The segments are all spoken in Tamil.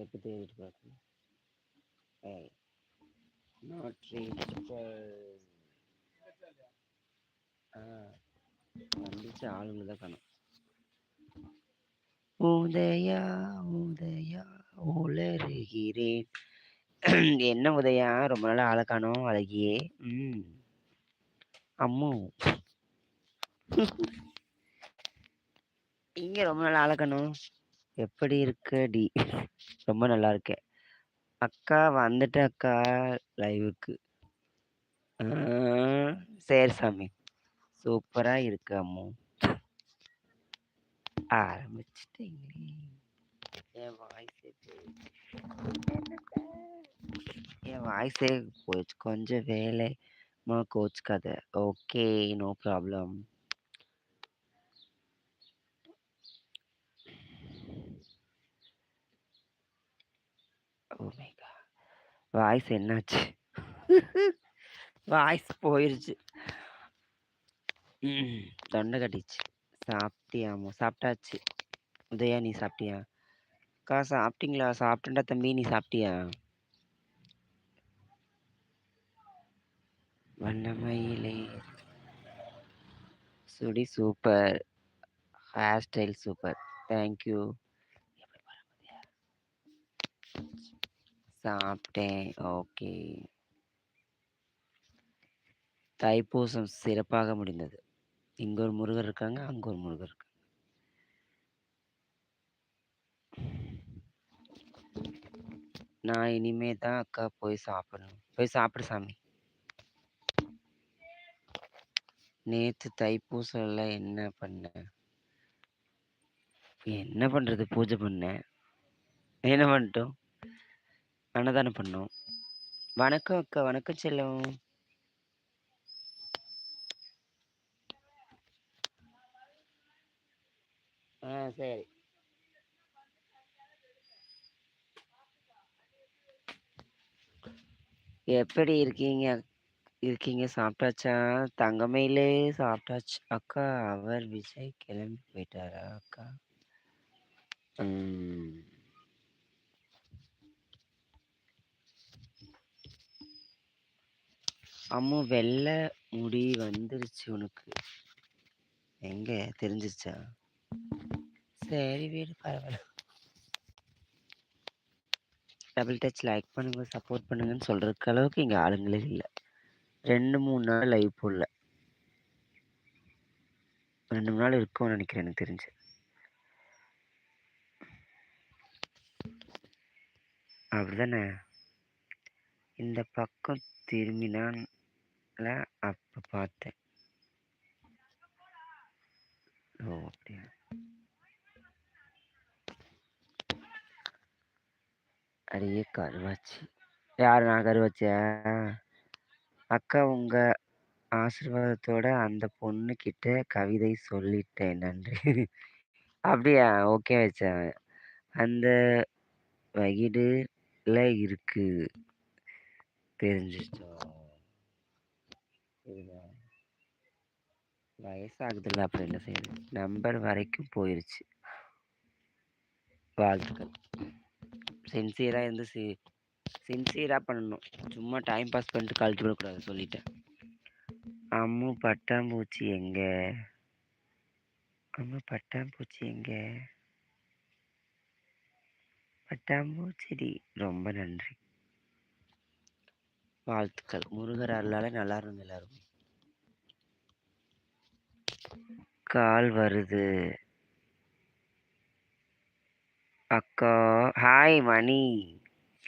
ஸ்டெப்பு தேடிட்டு பார்க்கணும் நாட் வந்துச்சு ஆளுங்க தான் காணும். உதயா உதயா உளறுகிறேன். என்ன உதயா? ரொம்ப நாள் ஆளை அழகியே. ம். அம்மு. இங்க ரொம்ப நாள் ஆளை எப்படி இருக்க டி? ரொம்ப நல்லா இருக்கேன் அக்கா வந்துட்டு அக்கா லைவுக்கு சரி சாமி. சூப்பராக இருக்கு அம்மு. ஆரம்பிச்சிட்டீங்களே என் வாய்ஸே என் வாய்ஸே போச்சு கொஞ்சம் வேலை. கோச்சுக்காத. Okay no problem. Omega voice என்னாச்சு? வாய்ஸ் போயிருச்சு. தொண்டை கட்டிச்சு. சாப்பிட்டியாமோ? சாப்பிட்டாச்சு. உதயா நீ சாப்பிட்டியா? அக்கா சாப்பிட்டீங்களா? சாப்பிட்டேன்டா தம்பி நீ சாப்பிட்டியா? வண்ணமயிலே. சுடி super. Hair style super. Thank you. சாப்பிட்டேன் ஓகே. தைப்பூசம் சிறப்பாக முடிந்தது. இங்கே ஒரு முருகர் இருக்காங்க அங்கே ஒரு முருகர் இருக்காங்க. நான் இனிமே தான் அக்கா போய் சாப்பிடணும். போய் சாப்பிடு சாமி. நேற்று தைப்பூசம்ல என்ன பண்ண? என்ன பண்ணுறது பூஜை பண்ணேன். என்ன பண்ணிட்டோம்? அன்னதானம் பண்ணோம். வணக்கம் அக்கா. வணக்கம் செல்லம். ஆ சரி. எப்படி இருக்கீங்க? இருக்கீங்க? சாப்பிட்டாச்சா? தங்கமையிலே சாப்பிட்டாச்சு. அக்கா அவர் விஜய் கிளம்பி போயிட்டாரா அக்கா? ம். அம்மு வெள்ளை முடி வந்துருச்சு உனக்கு. எங்க? தெரிஞ்சிச்சா சரி வீடு பரவாயில்ல டபுள் டச் லைக் பண்ணுங்க சப்போர்ட் பண்ணுங்கன்னு சொல்றதுக்கு அளவுக்கு இங்க ஆளுங்களே இல்லை. ரெண்டு மூணு நாள் லைவ் போடல. ரெண்டு மூணு நாள் இருக்கும்னு நினைக்கிறேன் எனக்கு தெரிஞ்சு. அப்படிதானே? இந்த பக்கம் திரும்பினான்ல அப்ப பார்த்தேன் ஓ அப்படியா? அடியே கருவாச்சு. யார் நான் கருவாச்சியா? அக்கா உங்க ஆசீர்வாதத்தோட அந்த பொண்ணு கிட்ட கவிதை சொல்லிட்டேன் நன்றி. அப்படியா? ஓகே வச்சேன் அந்த வகிடுல இருக்கு. தெரிஞ்சிட்டோம் சரிதா வயசாகுதுல்ல அப்புறம் என்ன செய்யுது நம்பர் வரைக்கும் போயிருச்சு. வாழ்த்துக்கள். சின்சியராக இருந்து சி சின்சியராக பண்ணணும். சும்மா டைம் பாஸ் பண்ணிட்டு கழிச்சு விடக்கூடாது சொல்லிட்டேன். அம்மு பட்டாம்பூச்சி எங்க? அம்மு பட்டாம்பூச்சி எங்க? பட்டாம்பூச்சிடி. ரொம்ப நன்றி. வாழ்த்துக்கள். முருகர் அருளால நல்லா இருங்க எல்லாரும் கால் வருது. அக்கா ஹாய் மணி.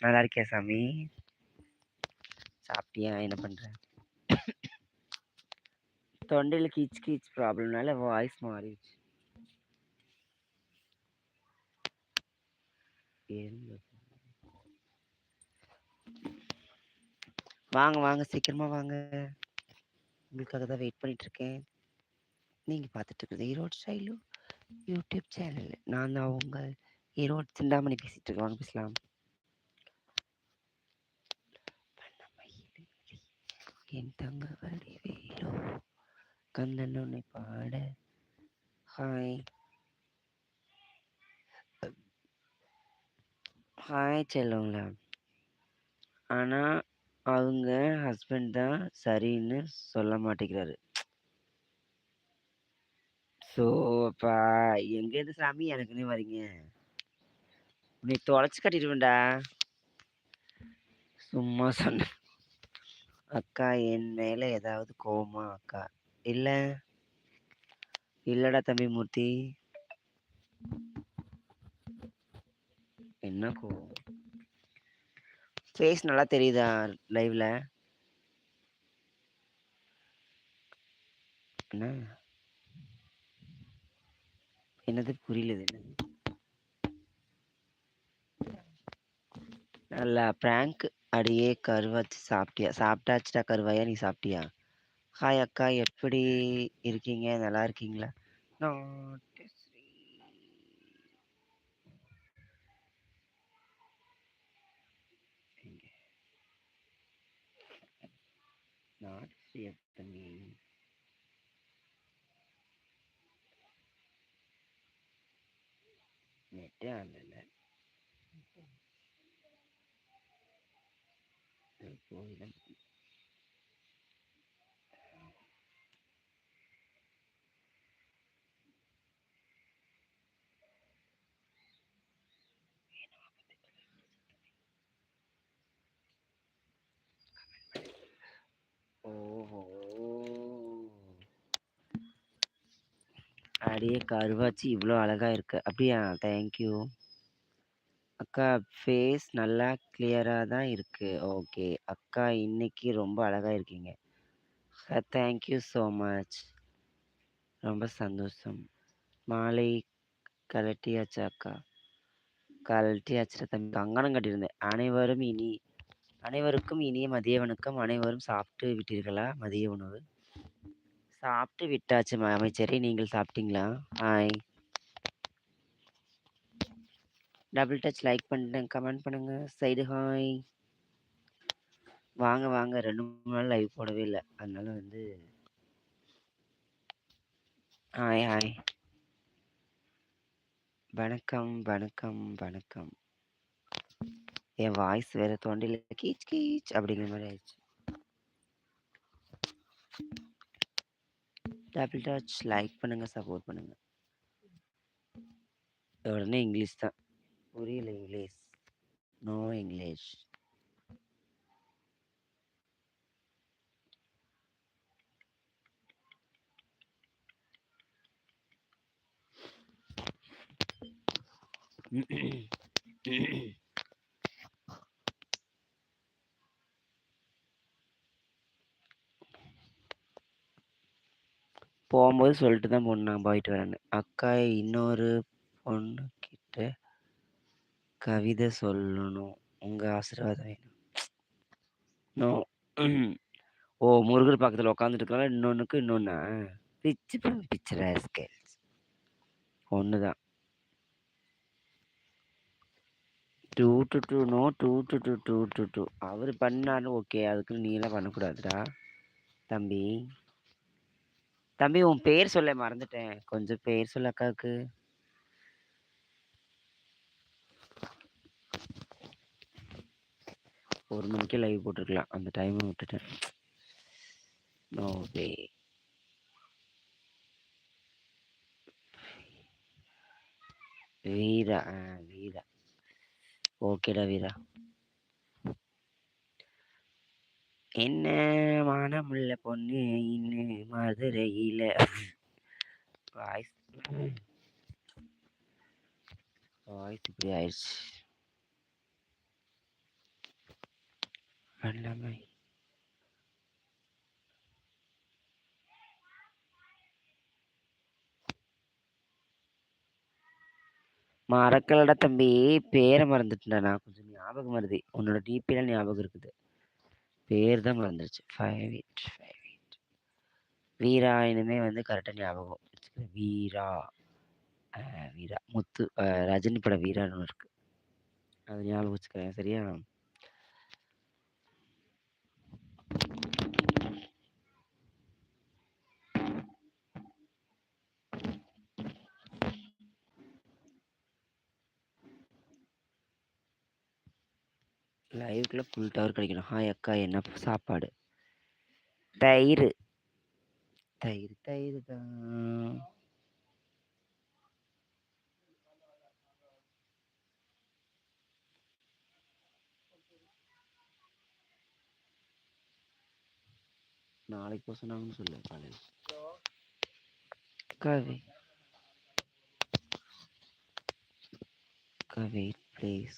நல்லா இருக்கியா சாமி? சாப்பிட்டியா? என்ன பண்ற? தொண்டையில் கீச் கீச் ப்ராப்ளம்னால வாய்ஸ் மாறிடுச்சு. வாங்க வாங்க சீக்கிரமா வாங்க. உங்களுக்காக தான் வெயிட் பண்ணிட்டு இருக்கேன். நீங்க பார்த்துட்டு இருக்கிறது ஈரோடு ஸ்டைலு யூடியூப் சேனல். நான் தான் அவங்க ஈரோடு சிந்தாமணி பேசிட்டு இருக்கேன். வாங்க பேசலாம். என் தங்க வடிவேலோ கண்ணன் உன்னை பாட. ஹாய் ஹாய் செல்லுங்களா ஆனால் அவங்க ஹஸ்பண்ட் தான் சரின்னு சொல்ல மாட்டேங்கிறாரு. ஸோ, அப்பா எங்கேருந்து சாமி எனக்குன்னே வரீங்க? உன்னை தொலைச்சி கட்டிடுவேன்டா. சும்மா சொன்னேன். அக்கா என் மேலே ஏதாவது கோவமா அக்கா? இல்லை இல்லைடா தம்பி மூர்த்தி. என்ன கோவம்? ஃபேஸ் நல்லா தெரியுதா லைவ்ல? என்ன? என்னது புரியல என்ன என்னது? நல்லா பிராங்க் அடியே கருவாச்சு சாப்பிட்டியா? சாப்பிட்டாச்சுடா கருவாயா நீ சாப்பிட்டியா? ஹாய் அக்கா எப்படி இருக்கீங்க? நல்லா இருக்கீங்களா? நான் not save the mean. Now down in it. Okay. அடியே கருவாச்சி இவ்வளோ அழகா இருக்கு அப்படியா? Thank you. அக்கா ஃபேஸ் நல்லா கிளியரா தான் இருக்கு. ஓகே. அக்கா இன்னைக்கு ரொம்ப அழகா இருக்கீங்க. Thank you thank you so much. ரொம்ப சந்தோஷம். மாலை கலட்டியாச்சா அக்கா? கழட்டியாச்சுடா தம்பி. கங்கணம் கட்டியிருந்தேன். அனைவரும் இனி அனைவருக்கும் இனிய மதிய வணக்கம். அனைவரும் சாப்பிட்டு விட்டீர்களா? மதிய உணவு? சாப்பிட்டு விட்டாச்சு ம அமைச்சரே. நீங்கள் சாப்பிட்டீங்களா? ஹாய். டபுள் டச் லைக் பண்ணுங்க, கமெண்ட் பண்ணுங்க. Side hi. வாங்க, வாங்க. 2, 3 நாள் லைவ் போடவே இல்லை அதனால வந்து ஹாய், ஹாய். வணக்கம், வணக்கம், வணக்கம். என் வாய்ஸ் வேற தொண்டையில கீச் கீச் அப்படிங்கிற மாரி ஆயிடுச்சு. டபுள் டச் லைக் பண்ணுங்க, சப்போர்ட் பண்ணுங்க. உடனே இங்கிலீஷ் தான். புரியல இங்கிலீஷ். No English. போம்போது சொல்லிட்டு தான் போணும் நான் போயிட்டு வரேன்னு. அக்கா இன்னொரு பொண்ணுகிட்ட கவிதை சொல்லணும். உங்க ஆசீர்வாதம் வேணும். நோ. ஓ! முருகர் பக்கத்துல உட்காந்துட்டு இருக்கனால இன்னொன்னுக்கு இன்னொன்னா? பிச்சு பிடுங்க பிச்சு ராஸ்கல்ஸ். ஒண்ணு தான். 2 டூ 2 நோ 2 டூ 2 2 டூ 2 அவரு பண்ணாலும் ஓகே. அதுக்குன்னு நீலாம் பண்ணக்கூடாதுடா. தம்பி. தம்பி உன் பேர் சொல்ல மறந்துட்டேன். கொஞ்சம் பேர் சொல்ல அக்காவுக்கு. ஒரு மணிக்கே லைவ் போட்டிருக்கலாம் அந்த டைம விட்டுட்டேன். No way. வீரா. வீரா. ஓகேடா வீரா. என்ன மானமுள்ள பொண்ணு இன்னு மதுரையில் வாய்ஸ் வாய்ஸ் இப்படி ஆயிடுச்சு. வல்லமை. மறக்கலடா தம்பி. பேரை மறந்துட்டேன்டா நான். கொஞ்சம் ஞாபகம் வருது. உன்னோட டிபிலாம் ஞாபகம் இருக்குது. பேர் தான் மறந்துருச்சு. 58 58 வீரா இனிமே வந்து கரெக்டாக ஞாபகம் வீரா. வீரா. முத்து ரஜினி படம் வீரான்னு ஒன்று இருக்குது அத ஞாபகம் வச்சுக்கிறேன். சரியா? லைவுக்குள்ள ஃபுல் டவர் கிடைக்கணும். ஹாய் அக்கா என்ன சாப்பாடு? தயிர். தயிர் தயிர் தான். நாளைக்கு போக சொன்னாங்கன்னு சொல்லு காலையில். கவி. Wait please